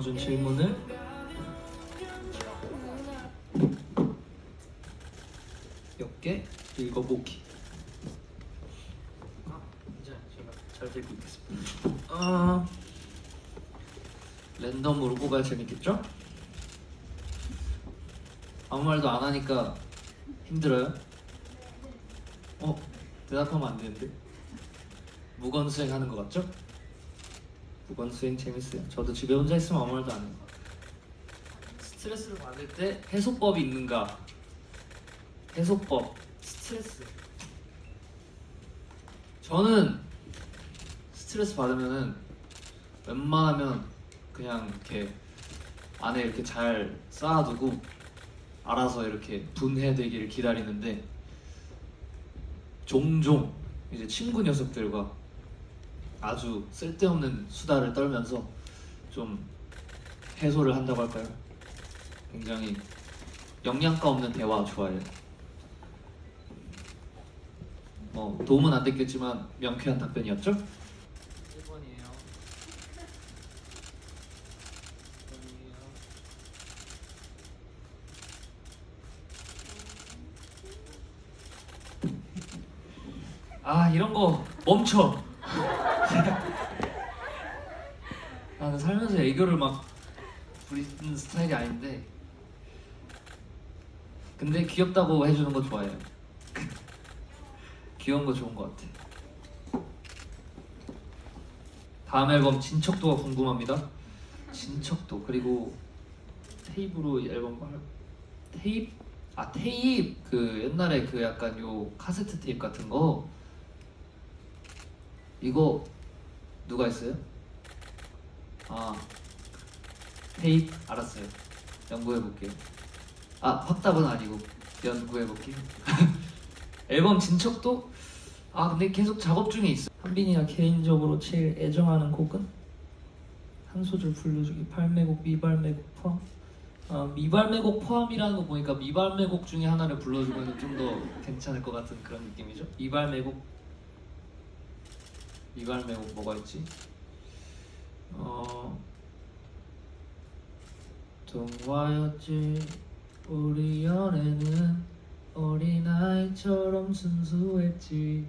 적어준 질문을 몇 개 읽어보기. 아, 이제 제가 잘 들고 있겠습니다. 아, 랜덤으로 뽑아야 재밌겠죠? 아무 말도 안 하니까 힘들어요? 어, 대답하면 안 되는데. 무건수행 하는 것 같죠? 무건 수행 재밌어요. 저도 집에 혼자 있으면 아무 말도 안 해요. 스트레스를 받을 때 해소법이 있는가? 해소법, 스트레스. 저는 스트레스 받으면은 웬만하면 그냥 이렇게 안에 이렇게 잘 쌓아두고 알아서 이렇게 분해되기를 기다리는데 종종 이제 친구 녀석들과 아주 쓸데없는 수다를 떨면서 좀 해소를 한다고 할까요? 굉장히 영양가 없는 대화 좋아해요. 뭐 도움은 안 됐겠지만 명쾌한 답변이었죠? 1번이에요. 아 이런 거 멈춰. 나는 살면서 애교를 막 부리는 스타일이 아닌데. 근데 귀엽다고 해주는 거 좋아해요. 귀여운 거 좋은 거 같아. 다음 앨범 진척도가 궁금합니다. 진척도 그리고 테이프로 앨범 말 테이프? 아 테이프! 그 옛날에 그 약간 요 카세트 테이프 같은 거. 이거 누가 했어요? 아 테이프 알았어요. 연구해 볼게요. 아 확답은 아니고 연구해 볼게요. 앨범 진척도 아 근데 계속 작업 중에 있어. 한빈이가 개인적으로 제일 애정하는 곡은 한 소절 불러주기 팔매곡 미발매곡 포함. 아 미발매곡 포함이라는 거 보니까 미발매곡 중에 하나를 불러주면 좀 더 괜찮을 것 같은 그런 느낌이죠. 미발매곡 미발매곡 뭐가 있지? 어 동화였지 우리 연애는 어린아이처럼 순수했지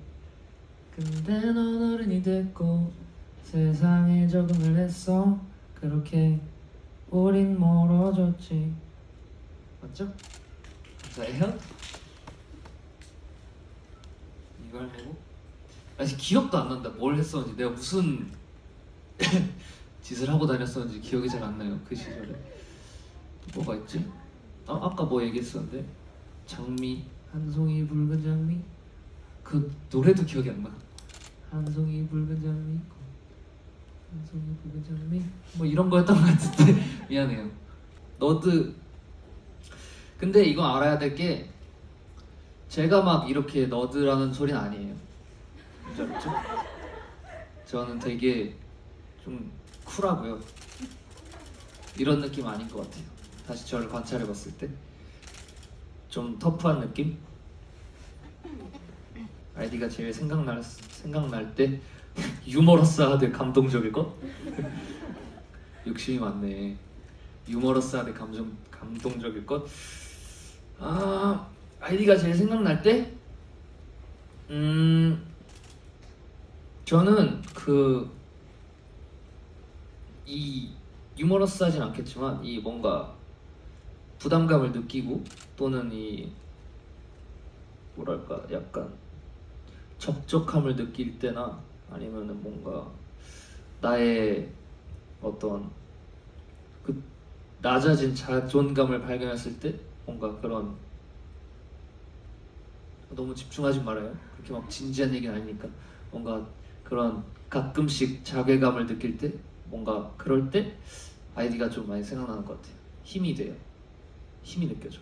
근데 넌 어른이 됐고 세상에 적응을 했어 그렇게 우린 멀어졌지 맞죠? 맞아요? 미발매곡? 아직 기억도 안 난다 뭘 했었는지 내가 무슨 짓을 하고 다녔었는지 기억이 잘 안 나요 그 시절에 뭐가 있지? 아, 아까 뭐 얘기했었는데 장미 한 송이 붉은 장미 그 노래도 기억이 안 나. 한 송이 붉은 장미 한 송이 붉은 장미 뭐 이런 거였던 것 같은데 미안해요. 너드 근데 이건 알아야 될 게 제가 막 이렇게 너드라는 소리는 아니에요. 저는 되게 좀 쿨하고요. 이런 느낌 아닌 것 같아요. 다시 저를 관찰해 봤을 때 좀 터프한 느낌? 아이디가 제일 생각날 생각날 때 유머러스하되 감동적일 것? 욕심이 많네. 유머러스하되 감정 감동적일 것? 아 아이디가 제일 생각날 때? 음 저는 그 이 유머러스하진 않겠지만 이 뭔가 부담감을 느끼고 또는 이 뭐랄까 약간 적적함을 느낄 때나 아니면은 뭔가 나의 어떤 그 낮아진 자존감을 발견했을 때 뭔가 그런 너무 집중하지 말아요. 그렇게 막 진지한 얘기는 아니니까 뭔가 그런 가끔씩 자괴감을 느낄 때 뭔가 그럴 때 아이디가 좀 많이 생각나는 것 같아요. 힘이 돼요. 힘이 느껴져.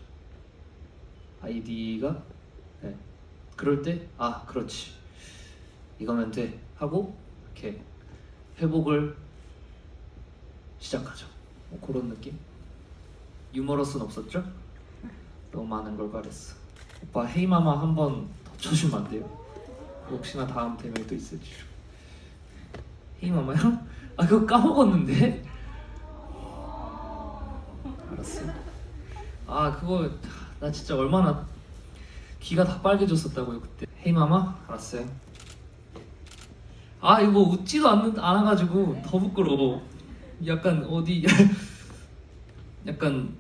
아이디가 네. 그럴 때 아 그렇지 이거면 돼 하고 이렇게 회복을 시작하죠. 뭐 그런 느낌. 유머러스는 없었죠? 너무 많은 걸 바랬어. 오빠 헤이마마 한번더 쳐주면 안 돼요? 혹시나 다음 대명이 또 있을지. 헤이마마요? 아 그거 까먹었는데. 알았어. 아 그거 나 진짜 얼마나 귀가 다 빨개졌었다고요 그때. 헤이 마마 알았어요. 아 이거 웃지도 않는 않아가지고 더 부끄러워. 약간 어디 약간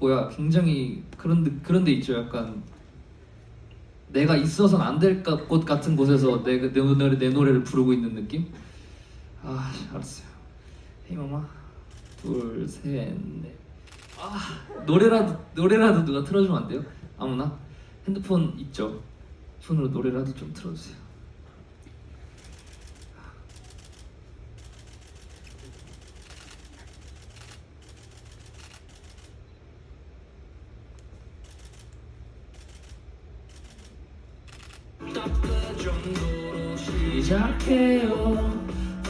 뭐야 굉장히 그런 데- 그런 데 있죠. 약간 내가 있어서는 안 될 것 같은 곳에서 내가 내 노래 내 노래를 부르고 있는 느낌. 아 알았어요. 헤이 마마 둘셋넷 아 노래라도 노래라도 누가 틀어주면 안 돼요? 아무나 핸드폰 있죠? 손으로 노래라도 좀 틀어주세요. 시작해요.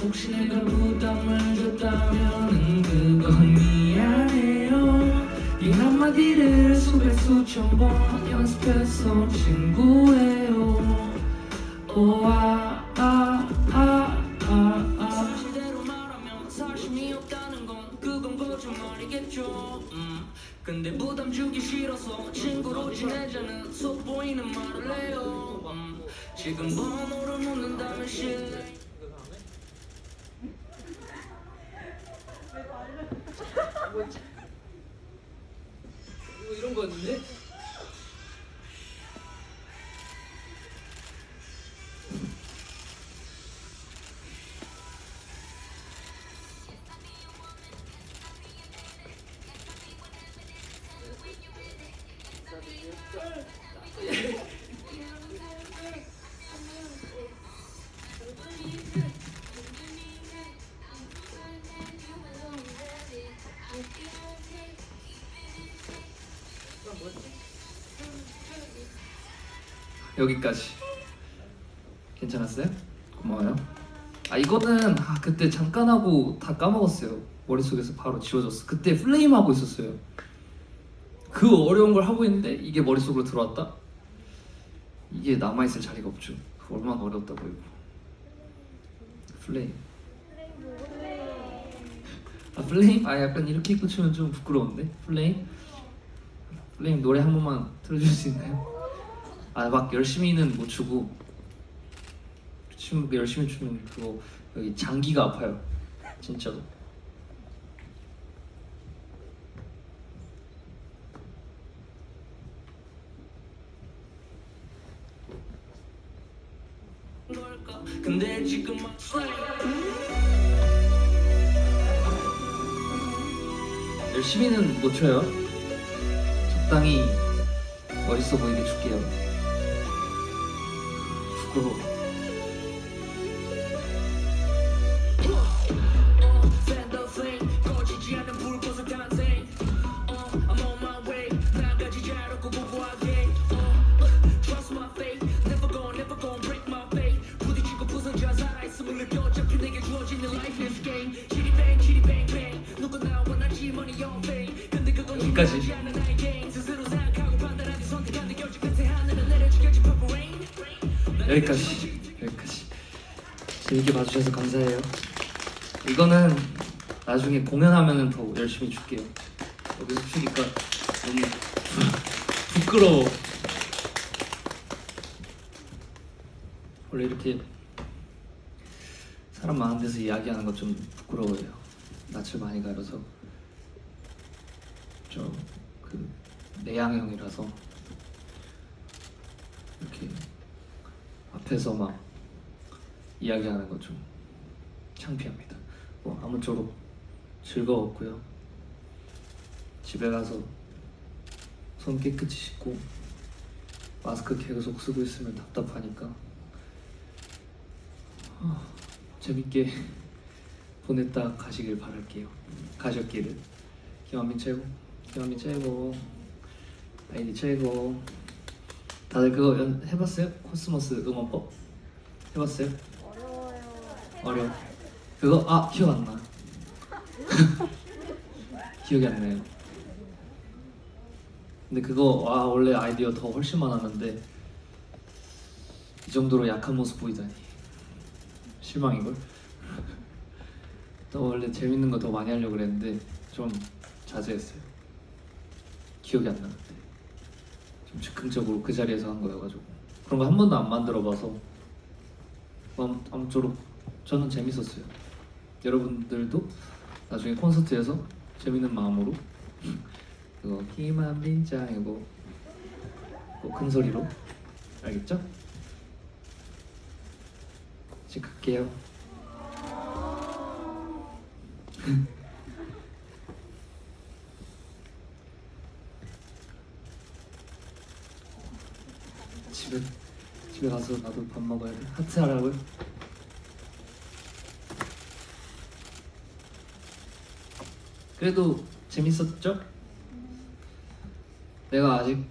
혹시 내가 부담을 줬다면 그건 미안해요. 이 한마디를 수백 수천 번 연습해서 친구예요. 오아 아, 아, 아, 아. 사실대로 말하면 사심이 없다는 건 그건 거짓말이겠죠 음. 근데 부담 주기 싫어서 친구로 지내자는 속 보이는 말을 해요 음. 지금 번호를 묻는다면 실 거였는데? 여기까지 괜찮았어요? 고마워요 아 이거는 아, 그때 잠깐 하고 다 까먹었어요 머릿속에서 바로 지워졌어 그때 플레임 하고 있었어요 그 어려운 걸 하고 있는데 이게 머릿속으로 들어왔다? 이게 남아있을 자리가 없죠 그 얼마나 어려웠다고 이거 플레임 아 플레임? 아 약간 이렇게 입고 추면 좀 부끄러운데 플레임? 플레임 노래 한 번만 틀어줄 수 있나요? 아 막 열심히는 못 추고 춤 열심히 추면 그거 여기 장기가 아파요. 진짜로. 근데 지금 막 열심히는 못 춰요. 적당히 멋있어 보이게 출게요 부끄 여기까지. 여기까지. 재밌게 봐주셔서 감사해요. 이거는 나중에 공연하면은 더 열심히 줄게요. 여기서 추니까 너무 부끄러워. 원래 이렇게 사람 많은 데서 이야기하는 거 좀 부끄러워요. 낯을 많이 가려서. 좀그 내향형이라서 이렇게 앞에서 막 이야기하는 거 좀 창피합니다. 뭐 아무쪼록 즐거웠고요. 집에 가서 손 깨끗이 씻고 마스크 계속 쓰고 있으면 답답하니까 아, 재밌게 보냈다 가시길 바랄게요. 가셨기를. 김한민 최고, 김한민 최고, 아이디 최고. 다들 그거 연, 해봤어요? 코스모스 응원법? 해봤어요? 어려워요. 어려워. 그거 아 기억 안 나. 기억이 안 나요. 근데 그거 와 원래 아이디어 더 훨씬 많았는데 이 정도로 약한 모습 보이다니 실망이걸. 또 원래 재밌는 거 더 많이 하려고 그랬는데 좀 자제했어요. 기억이 안 나는데 좀 즉흥적으로 그 자리에서 한 거여가지고 그런 거 한 번도 안 만들어봐서 아무- 아무쪼록 저는 재밌었어요. 여러분들도 나중에 콘서트에서 재밌는 마음으로 그거 희망 짱이고 큰 소리로 알겠죠? 이제 갈게요. 집에 가서 나도 밥 먹어야 돼. 하트 하라고요? 그래도 재밌었죠? 내가 아직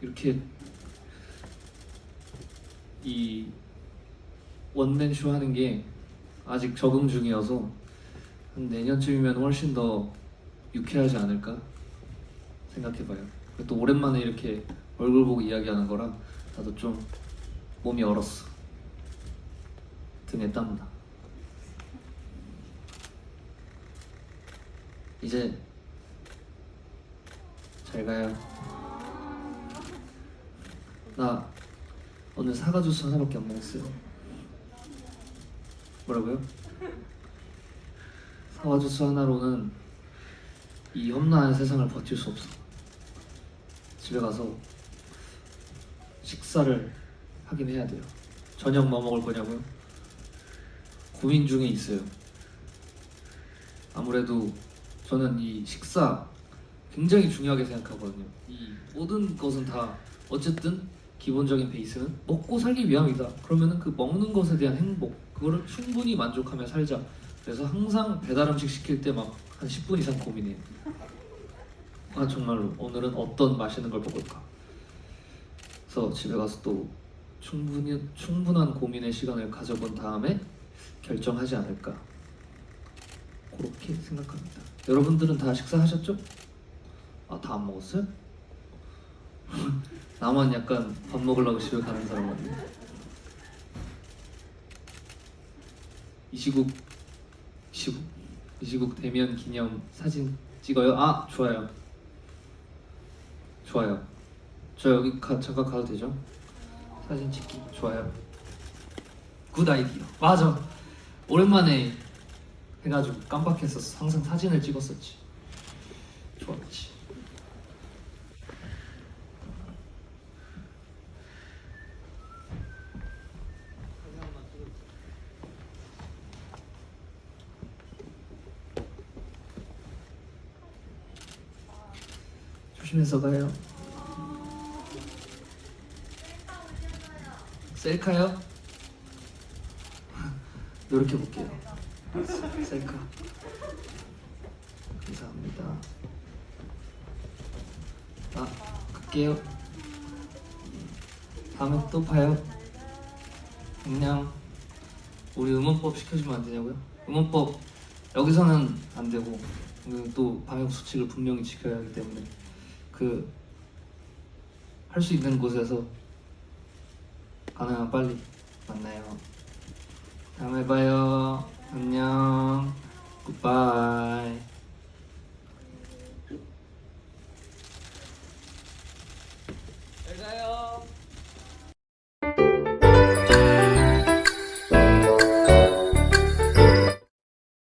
이렇게 이 원맨 쇼 하는 게 아직 적응 중이어서 한 내년쯤이면 훨씬 더 유쾌하지 않을까 생각해봐요. 또 오랜만에 이렇게 얼굴 보고 이야기하는 거라 나도 좀 몸이 얼었어. 등에 땀나. 이제 잘 가요. 나 오늘 사과 주스 하나밖에 안 먹었어요. 뭐라고요? 사과 주스 하나로는 이 험난한 세상을 버틸 수 없어. 집에 가서 식사를 하긴 해야 돼요. 저녁 뭐 먹을 거냐고요? 고민 중에 있어요. 아무래도 저는 이 식사 굉장히 중요하게 생각하거든요. 이 모든 것은 다 어쨌든 기본적인 베이스는 먹고 살기 위함이다. 그러면은 그 먹는 것에 대한 행복 그거를 충분히 만족하며 살자. 그래서 항상 배달 음식 시킬 때 막 한 10분 이상 고민해요. 아 정말로 오늘은 어떤 맛있는 걸 먹을까? 그래서 집에 가서 또 충분히 충분한 고민의 시간을 가져본 다음에 결정하지 않을까 그렇게 생각합니다. 여러분들은 다 식사하셨죠? 아 다 안 먹었어요? 나만 약간 밥 먹으려고 집에 가는 사람 같네. 이 시국 시국 이 시국 대면 기념 사진 찍어요? 아 좋아요. 좋아요. 저 여기 가, 잠깐 가도 되죠? 사진 찍기 좋아요. 굿 아이디어. 맞아. 오랜만에 해가지고 깜빡했었어. 항상 사진을 찍었었지. 좋았지. 조심해서 가요. 셀카요? 노력해 볼게요. 셀카. 감사합니다. 아, 갈게요. 다음에 또 봐요. 안녕. 우리 음원법 시켜주면 안 되냐고요? 음원법 여기서는 안 되고 또 방역 수칙을 분명히 지켜야 하기 때문에 그 할 수 있는 곳에서 가능한 빨리 만나요. 다음에 봐요. 안녕. 굿바이.